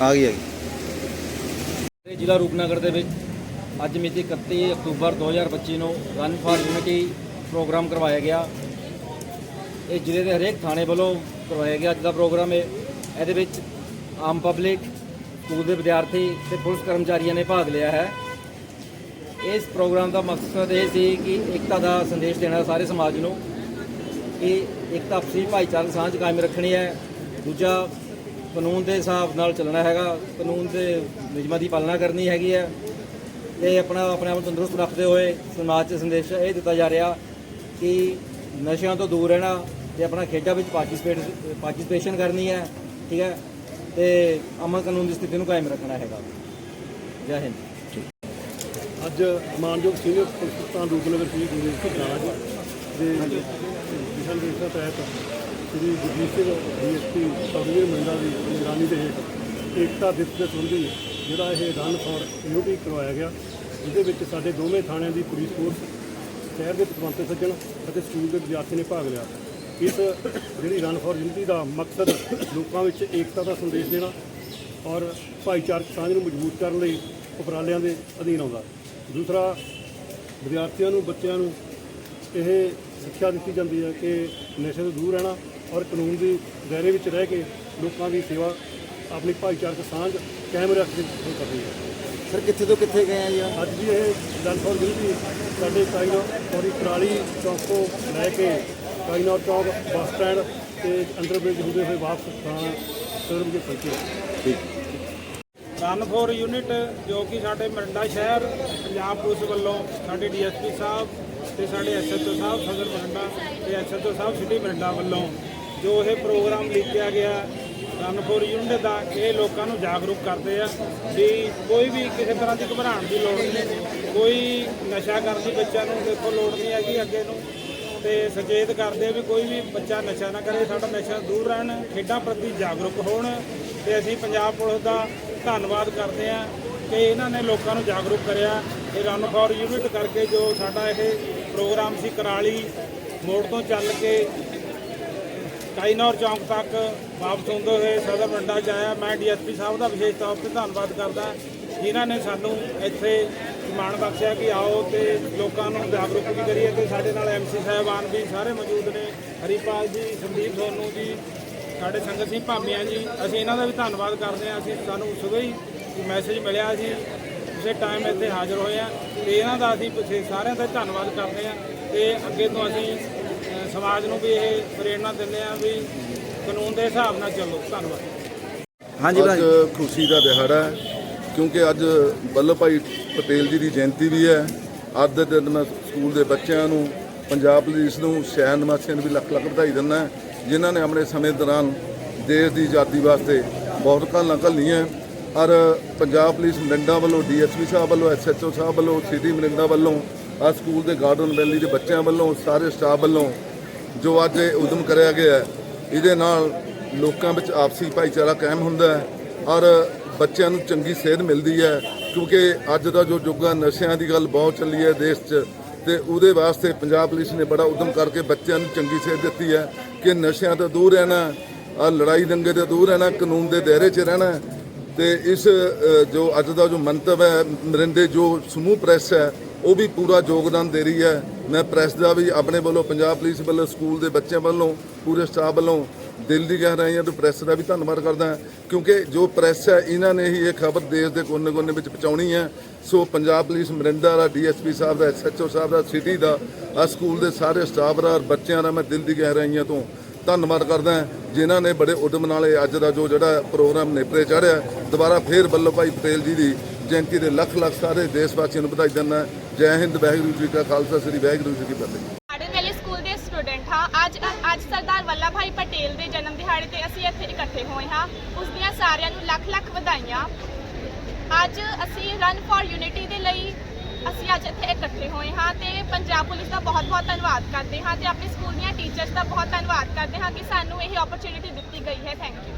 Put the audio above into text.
ਆ ਗਈ, ਆ ਜ਼ਿਲ੍ਹਾ ਰੂਪਨਗਰ ਦੇ ਵਿੱਚ ਅੱਜ ਮਿਤੀ 31 ਅਕਤੂਬਰ 2025 ਨੂੰ ਰਨ ਫਾਰ ਯੂਨਿਟੀ ਪ੍ਰੋਗਰਾਮ ਕਰਵਾਇਆ ਗਿਆ। ਇਹ ਜ਼ਿਲ੍ਹੇ ਦੇ ਹਰੇਕ ਥਾਣੇ ਵੱਲੋਂ ਕਰਵਾਇਆ ਗਿਆ ਅੱਜ ਦਾ ਪ੍ਰੋਗਰਾਮ ਹੈ ਇਹਦੇ ਵਿੱਚ ਆਮ ਪਬਲਿਕ, ਸਕੂਲ ਦੇ ਵਿਦਿਆਰਥੀ ਤੇ ਪੁਲਿਸ ਕਰਮਚਾਰੀਆਂ ਨੇ ਭਾਗ ਲਿਆ ਹੈ। ਇਸ ਪ੍ਰੋਗਰਾਮ ਦਾ ਮਕਸਦ ਇਹ ਸੀ ਕਿ ਏਕਤਾ ਦਾ ਸੰਦੇਸ਼ ਦੇਣਾ ਸਾਰੇ ਸਮਾਜ ਨੂੰ ਕਿ ਏਕਤਾ ਆਪਸੀ ਭਾਈਚਾਰਕ ਸਾਂਝ ਕਾਇਮ ਰੱਖਣੀ ਹੈ। ਦੂਜਾ, ਕਾਨੂੰਨ ਦੇ ਹਿਸਾਬ ਨਾਲ ਚੱਲਣਾ ਹੈਗਾ। ਕਾਨੂੰਨ ਦੇ ਨਿਯਮਾਂ ਦੀ ਪਾਲਣਾ ਕਰਨੀ ਹੈਗੀ ਹੈ। ਤੇ ਆਪਣਾ, ਆਪਣੇ ਆਪ ਨੂੰ ਤੰਦਰੁਸਤ ਰੱਖਦੇ ਹੋਏ ਸਮਾਜ 'ਚ ਸੰਦੇਸ਼ ਇਹ ਦਿੱਤਾ ਜਾ ਰਿਹਾ ਕਿ ਨਸ਼ਿਆਂ ਤੋਂ ਦੂਰ ਰਹਿਣਾ ਤੇ ਆਪਣਾ ਖੇਡਾਂ ਵਿੱਚ ਪਾਰਟਿਸਿਪੇਟ ਪਾਰਟਿਸਿਪੇਸ਼ਨ ਕਰਨੀ ਹੈ, ਠੀਕ ਹੈ? ਤੇ ਅਮਨ ਕਾਨੂੰਨ ਦੀ ਸਥਿਤੀ ਨੂੰ ਕਾਇਮ ਰੱਖਣਾ ਹੈਗਾ। ਜੈ ਹਿੰਦ। ਅੱਜ ਮਾਨਯੋਗ ਸੀਨੀਅਰ ਪੁਲਿਸ ਰੂਪਨਗਰ ਸ਼੍ਰੀ ਗੁਰਦੇਵ ਸਿੰਘ ਰਾਜ ਦੇ ਦਿਸ਼ਾ ਨਿਰਦੇਸ਼ਾਂ ਤਹਿਤ ਸ਼੍ਰੀ ਗੁਰਜੀਤ ਸਿੰਘ ਡੀਐਸਪੀ ਸਬਵੀਰ ਮੰਡਾ ਦੀ ਨਿਗਰਾਨੀ ਦੇ ਹੇਠ ਏਕਤਾ ਦਿਵਸ ਦੇ ਸੰਬੰਧੀ ਜਿਹੜਾ ਇਹ ਰਨ ਫॉर ਯੂਨਿਟੀ ਕਰਵਾਇਆ ਗਿਆ, ਜਿਹਦੇ ਵਿੱਚ ਸਾਡੇ ਦੋਵੇਂ ਥਾਣਿਆਂ ਦੀ ਪੁਲਿਸ ਫੋਰਸ ਸ਼ਹਿਰ ਦੇ ਪਤਵੰਤੇ ਸੱਜਣ ਅਤੇ ਸਕੂਲ ਦੇ ਵਿਦਿਆਰਥੀ ਨੇ ਭਾਗ ਲਿਆ। ਇਸ ਜਿਹੜੀ ਰਨ ਫॉर ਯੂਨਿਟੀ ਦਾ ਮਕਸਦ ਲੋਕਾਂ ਵਿੱਚ ਏਕਤਾ ਦਾ ਸੰਦੇਸ਼ ਦੇਣਾ ਔਰ ਭਾਈਚਾਰਕ ਸਾਂਝ ਨੂੰ ਮਜ਼ਬੂਤ ਕਰਨ ਲਈ ਉਪਰਾਲਿਆਂ ਦੇ ਅਧੀਨ ਆਉਂਦਾ। ਦੂਸਰਾ ਵਿਦਿਆਰਥੀਆਂ ਨੂੰ ਬੱਚਿਆਂ ਨੂੰ ਇਹ ਸਿੱਖਿਆ ਦਿੱਤੀ ਜਾਂਦੀ ਹੈ ਕਿ ਨਸ਼ੇ ਤੋਂ ਦੂਰ ਰਹਿਣਾ ਔਰ ਕਾਨੂੰਨ ਦੀ ਦਾਇਰੇ ਵਿੱਚ ਰਹਿ ਕੇ ਲੋਕਾਂ ਦੀ ਸੇਵਾ ਆਪਣੀ ਭਾਈਚਾਰਕ ਸਾਂਝ ਕਾਇਮ ਰੱਖ ਕੇ ਕਰਨੀ ਹੈ। ਸਰ ਕਿੱਥੇ ਤੋਂ ਕਿੱਥੇ ਗਏ ਆ ਜੀ ਅੱਜ ਵੀ ਇਹ ਗੱਲ ਫੋਰ ਗਿਲਦੀ ਸਾਡੇ ਕਾਈਨੋ ਔਰ ਪਰਾਲੀ ਚੌਕ ਲੈ ਕੇ ਕਾਈਨੋ ਚੌਕ ਬੱਸ ਸਟੈਂਡ ਤੇ ਅੰਡਰ ਬ੍ਰਿਜ ਹੁੰਦੇ ਹੋਏ ਵਾਪਸ ਥਾਣਾ ਸਦਰ ਵਿੱਚ ਪਹੁੰਚੇ। ਰਨ ਫੋਰ ਯੂਨਿਟ ਜੋ ਕਿ ਸਾਡੇ ਮਰਿੰਡਾ ਸ਼ਹਿਰ ਪੰਜਾਬ ਪੁਲਿਸ ਵੱਲੋਂ ਸਾਡੇ ਡੀਐਸਪੀ ਸਾਹਿਬ ਤੇ ਸਾਡੇ ਐਸਐਚਓ ਸਾਹਿਬ ਸਦਰ ਮਰਿੰਡਾ ਤੇ ਐਸਐਚਓ ਸਾਹਿਬ ਸਿਟੀ ਮਰਿੰਡਾ ਵੱਲੋਂ ਜੋ ਇਹ ਪ੍ਰੋਗਰਾਮ ਲਿਖਿਆ ਗਿਆ ਰਨ ਫੋਰ ਯੂਨਿਟ ਦਾ ਇਹ ਲੋਕਾਂ ਨੂੰ ਜਾਗਰੂਕ ਕਰਦੇ ਆ ਵੀ ਕੋਈ ਵੀ ਕਿਸੇ ਤਰ੍ਹਾਂ ਦੀ ਘਬਰਾਉਣ ਦੀ ਲੋੜ ਨਹੀਂ। ਕੋਈ ਨਸ਼ਾ ਕਰਨ ਦੀ ਬੱਚਿਆਂ ਨੂੰ ਦੇਖੋ ਲੋੜ ਨਹੀਂ ਹੈਗੀ ਅੱਗੇ ਨੂੰ। ਤੇ ਸੁਚੇਤ ਕਰਦੇ ਆ ਵੀ ਕੋਈ ਵੀ ਬੱਚਾ ਨਸ਼ਾ ਨਾ ਕਰੇ, ਸਾਡਾ ਨਸ਼ਾ ਦੂਰ ਰਹਿਣ, ਖੇਡਾਂ ਪ੍ਰਤੀ ਜਾਗਰੂਕ ਹੋਣ ਤੇ ਅਸੀਂ ਪੰਜਾਬ ਪੁਲਿਸ ਦਾ ਧੰਨਵਾਦ ਕਰਦੇ ਆ ਕਿ ਇਹਨਾਂ ਨੇ ਲੋਕਾਂ ਨੂੰ ਜਾਗਰੂਕ ਕਰਿਆ। ਇਹ ਰਨ ਫॉर ਯੂਨਿਟ ਕਰਕੇ ਜੋ ਸਾਡਾ ਇਹ ਪ੍ਰੋਗਰਾਮ ਸੀ ਕਰਾਲੀ ਮੋੜ ਤੋਂ ਚੱਲ ਕੇ ਕਾਈਨੌਰ ਚੌਂਕ ਤੱਕ ਵਾਪਸ ਹੁੰਦੇ ਹੋਏ ਸਦਰ ਮੰਡਾ ਚ ਆਇਆ। ਮੈਂ ਡੀਐਸਪੀ ਸਾਹਿਬ ਦਾ ਵਿਸ਼ੇਸ਼ ਤੌਰ ਤੇ ਧੰਨਵਾਦ ਕਰਦਾ। ਜਿਨ੍ਹਾਂ ਨੇ ਸਾਨੂੰ ਇੱਥੇ ਮਾਣ ਬਖਸ਼ਿਆ ਕਿ ਆਓ ਤੇ ਲੋਕਾਂ ਨੂੰ ਜਾਗਰੂਕ ਵੀ ਕਰੀਏ ਤੇ ਸਾਡੇ ਨਾਲ ਐਮਸੀ ਸਾਹਿਬਾਨ ਵੀ ਸਾਰੇ ਮੌਜੂਦ ਨੇ। ਹਰੀਪਾਲ ਜੀ ਸੰਦੀਪ ਸੋਨੂ ਜੀ ਸਾਡੇ ਸੰਗਤ ਸਿੰਘ ਭਾਮੀਆਂ ਜੀ ਅਸੀਂ ਇਹਨਾਂ ਦਾ ਵੀ ਧੰਨਵਾਦ ਕਰਦੇ ਹਾਂ। ਅਸੀਂ ਸਾਨੂੰ ਸਵੇਰ ਹੀ ਮੈਸੇਜ ਮਿਲਿਆ ਸੀ ਉਸੇ ਟਾਈਮ ਇੱਥੇ ਹਾਜ਼ਰ ਹੋਏ ਆ ਤੇ ਇਹਨਾਂ ਦਾ ਅਸੀਂ ਪਿੱਛੇ ਸਾਰਿਆਂ ਦਾ ਧੰਨਵਾਦ ਕਰਦੇ ਹਾਂ ਤੇ ਅੱਗੇ ਤੋਂ ਅਸੀਂ ਸਮਾਜ ਨੂੰ ਵੀ ਇਹ ਪ੍ਰੇਰਣਾ ਦਿੰਦੇ ਹਾਂ ਵੀ ਕਾਨੂੰਨ ਦੇ ਹਿਸਾਬ ਨਾਲ ਚੱਲੋ। ਧੰਨਵਾਦ। ਹਾਂਜੀ ਭਾਈ ਖੁਸ਼ੀ ਦਾ ਦਿਹਾੜਾ ਹੈ। ਕਿਉਂਕਿ ਅੱਜ ਵੱਲਭ ਭਾਈ ਪਟੇਲ ਜੀ ਦੀ ਜਯੰਤੀ ਵੀ ਹੈ। ਅੱਜ ਦੇ ਦਿਨ ਮੈਂ ਸਕੂਲ ਦੇ ਬੱਚਿਆਂ ਨੂੰ ਪੰਜਾਬ ਪੁਲਿਸ ਨੂੰ ਸ਼ਹਿਰ ਨਿਵਾਸੀਆਂ ਨੂੰ ਵੀ ਲੱਖ ਲੱਖ ਵਧਾਈ ਦਿੰਦਾ ਜਿਨ੍ਹਾਂ ਨੇ ਆਪਣੇ ਸਮੇਂ ਦੌਰਾਨ ਦੇਸ਼ ਦੀ ਆਜ਼ਾਦੀ ਵਾਸਤੇ ਬਹੁਤ ਘਾਲਾਂ ਘੱਲੀਆਂ ਔਰ ਪੰਜਾਬ ਪੁਲਿਸ ਮਰਿੰਡਾ ਵੱਲੋਂ ਡੀਐਸਪੀ ਸਾਹਿਬ ਵੱਲੋਂ ਐਸਐਚਓ ਸਾਹਿਬ ਵੱਲੋਂ ਸਿਟੀ ਮਰਿੰਡਾ ਵੱਲੋਂ ਆ ਸਕੂਲ ਦੇ ਗਾਰਡਨ ਵੈਲੀ ਦੇ ਬੱਚਿਆਂ ਵੱਲੋਂ ਸਾਰੇ ਸਟਾਫ ਵੱਲੋਂ ਜੋ ਅੱਜ ਇਹ ਉਦਮ ਕਰਿਆ ਗਿਆ ਹੈ, ਇਹਦੇ ਨਾਲ ਲੋਕਾਂ ਵਿੱਚ ਆਪਸੀ ਭਾਈਚਾਰਾ ਕਾਇਮ ਹੁੰਦਾ ਹੈ। ਔਰ ਬੱਚਿਆਂ ਨੂੰ ਚੰਗੀ ਸੇਧ ਮਿਲਦੀ ਹੈ, ਕਿਉਂਕਿ ਅੱਜ ਦਾ ਜੋ ਯੁੱਗ ਹੈ ਨਸ਼ਿਆਂ ਦੀ ਗੱਲ ਬਹੁਤ ਚੱਲੀ ਹੈ ਦੇਸ਼ 'ਚ ਤੇ ਉਹਦੇ ਵਾਸਤੇ ਪੰਜਾਬ ਪੁਲਿਸ ਨੇ ਬੜਾ ਉਦਮ ਕਰਕੇ ਬੱਚਿਆਂ ਨੂੰ ਚੰਗੀ ਸੇਧ ਦਿੱਤੀ ਹੈ ਕਿ ਨਸ਼ਿਆਂ ਤੋਂ ਦੂਰ ਰਹਿਣਾ ਆ ਲੜਾਈ ਦੰਗੇ ਤੋਂ ਦੂਰ ਰਹਿਣਾ, ਕਾਨੂੰਨ ਦੇ ਦਾਇਰੇ 'ਚ ਰਹਿਣਾ ਤੇ ਇਸ ਜੋ ਅੱਜ ਦਾ ਜੋ ਮੰਤਵ ਹੈ, ਮਰਿੰਡੇ ਜੋ ਸਮੂਹ ਪ੍ਰੈਸ ਹੈ, ਉਹ ਵੀ ਪੂਰਾ ਯੋਗਦਾਨ ਦੇ ਰਹੀ ਹੈ। ਮੈਂ ਪ੍ਰੈਸ ਦਾ ਵੀ ਆਪਣੇ ਵੱਲੋਂ, ਪੰਜਾਬ ਪੁਲਿਸ ਵੱਲੋਂ, ਸਕੂਲ ਦੇ ਬੱਚਿਆਂ ਵੱਲੋਂ, ਪੂਰੇ ਸਟਾਫ ਵੱਲੋਂ ਦਿਲ ਦੀ ਗਹਿਰਾਈਆਂ ਤੋਂ ਪ੍ਰੈਸ ਦਾ ਵੀ ਧੰਨਵਾਦ ਕਰਦਾ ਕਿਉਂਕਿ ਜੋ ਪ੍ਰੈਸ ਹੈ, ਇਹਨਾਂ ਨੇ ਹੀ ਇਹ ਖਬਰ ਦੇਸ਼ ਦੇ ਕੋਨੇ-ਕੋਨੇ ਵਿੱਚ ਪਹੁੰਚਾਉਣੀ ਹੈ। ਸੋ ਪੰਜਾਬ ਪੁਲਿਸ ਮਰਿੰਡਾ ਦਾ, ਡੀਐਸਪੀ ਸਾਹਿਬ ਦਾ ਐਸਐਚਓ ਸਾਹਿਬ ਦਾ, ਸਿਟੀ ਦਾ ਆ ਸਕੂਲ ਦੇ ਸਾਰੇ ਸਟਾਫ ਦਾ ਬੱਚਿਆਂ ਦਾ ਮੈਂ ਦਿਲ ਦੀ ਗਹਿਰਾਈਆਂ ਤੋਂ ਧੰਨਵਾਦ ਕਰਦਾ ਹਾਂ। ਜਿਨ੍ਹਾਂ ਨੇ ਬੜੇ ਉਦਮ ਨਾਲ ਅੱਜ ਦਾ ਜੋ ਜਿਹੜਾ ਪ੍ਰੋਗਰਾਮ ਨੇਪਰੇ ਚਾੜਿਆ ਦੁਬਾਰਾ ਫੇਰ ਵੱਲਭ ਭਾਈ ਪਟੇਲ ਜੀ ਦੀ ਜਯੰਤੀ ਦੇ ਲੱਖ ਲੱਖ ਸਾਰੇ ਦੇਸ਼ ਵਾਸੀਆਂ ਨੂੰ ਵਧਾਈ ਦਿੰਦਾ ਜੈ ਹਿੰਦ, ਵਾਹਿਗੁਰੂ ਜੀ ਕਾ ਖਾਲਸਾ, ਸ੍ਰੀ ਵਾਹਿਗੁਰੂ ਜੀ ਕੀ ਫਤਿਹ। ਮਾਡਰਨ ਵੈਲੀ ਸਕੂਲ ਦੇ ਸਟੂਡੈਂਟ ਹਾਂ। ਅੱਜ ਅੱਜ ਸਰਦਾਰ ਵੱਲਭ ਭਾਈ ਪਟੇਲ ਦੇ ਜਨਮ ਦਿਹਾੜੇ ਤੇ ਅਸੀਂ ਇੱਥੇ ਇਕੱਠੇ ਹੋਏ ਹਾਂ। ਉਸ ਦੀਆਂ ਸਾਰਿਆਂ ਨੂੰ ਲੱਖ ਲੱਖ ਵਧਾਈਆਂ। ਅੱਜ ਅਸੀਂ ਰਨ ਫਾਰ ਯੂਨਿਟੀ ਦੇ ਲਈ ਅਸੀਂ ਅੱਜ ਇੱਥੇ ਇਕੱਠੇ ਹੋਏ ਹਾਂ ਤੇ ਪੰਜਾਬ ਪੁਲਿਸ ਦਾ ਬਹੁਤ-ਬਹੁਤ ਧੰਨਵਾਦ ਕਰਦੇ ਹਾਂ ਤੇ ਆਪਣੇ ਸਕੂਲ ਦੀਆਂ ਟੀਚਰਸ ਦਾ ਬਹੁਤ ਧੰਨਵਾਦ ਕਰਦੇ ਹਾਂ ਕਿ ਸਾਨੂੰ ਇਹ ਓਪਰਚ्युनिटी ਦਿੱਤੀ ਗਈ ਹੈ। Thank you